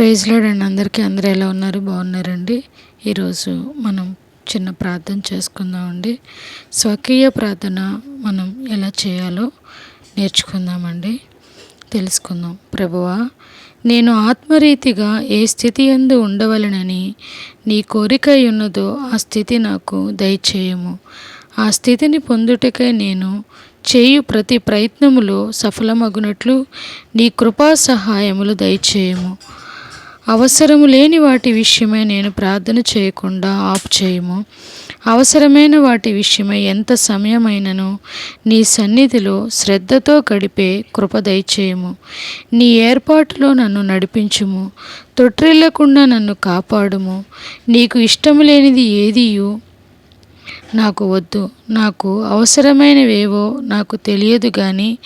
Praise అండి అందరికీ అందరూ ఎలా ఉన్నారు? బాగున్నారండి. ఈరోజు మనం చిన్న ప్రార్థన చేసుకుందామండి. స్వకీయ ప్రార్థన మనం ఎలా చేయాలో నేర్చుకుందామండి. తెలుసుకుందాం. ప్రభువా నేను ఆత్మరీతిగా ఏ స్థితి ఎందు ఉండవలనని నీ కోరిక ఉన్నదో ఆ స్థితి నాకు దయచేయము. ఆ స్థితిని పొందుటకై నేను చేయు ప్రతి ప్రయత్నములో సఫలమగునట్లు నీ కృపా సహాయములు దయచేయము. అవసరము లేని వాటి విషయమై నేను ప్రార్థన చేయకుండా ఆఫ్ చేయము. అవసరమైన వాటి విషయమై ఎంత సమయమైనను నీ సన్నిధిలో శ్రద్ధతో గడిపే కృప దయచేయము. నీ ఏర్పాటులో నన్ను నడిపించుము. తొట్రిల్లకుండా నన్ను కాపాడుము. నీకు ఇష్టము లేనిది ఏదియు నాకు వద్దు. నాకు అవసరమైనవేవో నాకు తెలియదు కానీ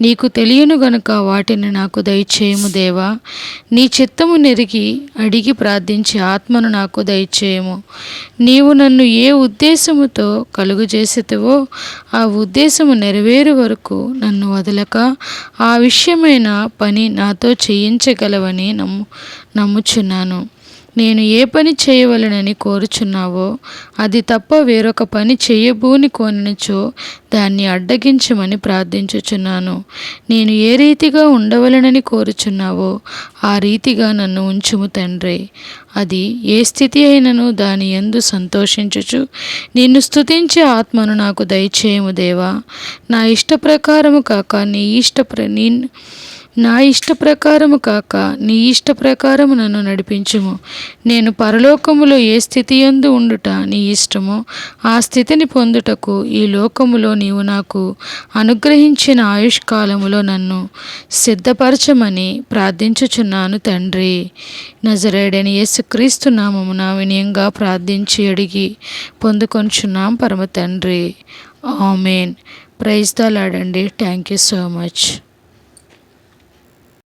నీకు తెలియను గనుక వాటిని నాకు దయచేయము దేవా. నీ చిత్తము నెరిగి అడిగి ప్రార్థించి ఆత్మను నాకు దయచేయము. నీవు నన్ను ఏ ఉద్దేశముతో కలుగుజేసేవో ఆ ఉద్దేశము నెరవేరు వరకు నన్ను వదలక ఆ విషయమైన పని నాతో చేయించగలవని నమ్ము నమ్ముచున్నాను. నేను ఏ పని చేయవలనని కోరుచున్నావో అది తప్ప వేరొక పని చేయబూని కోనినచో దాన్ని అడ్డగించమని ప్రార్థించుచున్నాను. నేను ఏ రీతిగా ఉండవలనని కోరుచున్నావో ఆ రీతిగా నన్ను ఉంచుము తండ్రి. అది ఏ స్థితి అయినను దాని ఎందు సంతోషించుచు నిన్ను స్థుతించే ఆత్మను నాకు దయచేయము దేవా. నా ఇష్ట ప్రకారము కాక నీ ఇష్ట ప్ర నా ఇష్ట ప్రకారము కాక నీ ఇష్ట ప్రకారము నన్ను నడిపించుము. నేను పరలోకములో ఏ స్థితి ఎందు ఉండుట నీ ఇష్టమో ఆ స్థితిని పొందుటకు ఈ లోకములో నీవు నాకు అనుగ్రహించిన ఆయుష్కాలములో నన్ను సిద్ధపరచమని ప్రార్థించుచున్నాను తండ్రి. నజరేడని యేసుక్రీస్తు నామమున వినయంగా ప్రార్థించి అడిగి పొందుకొంచున్నాం పరమ తండ్రి. ఆమెన్. ప్రైజ్ దలాడండి థ్యాంక్ యూ సో మచ్.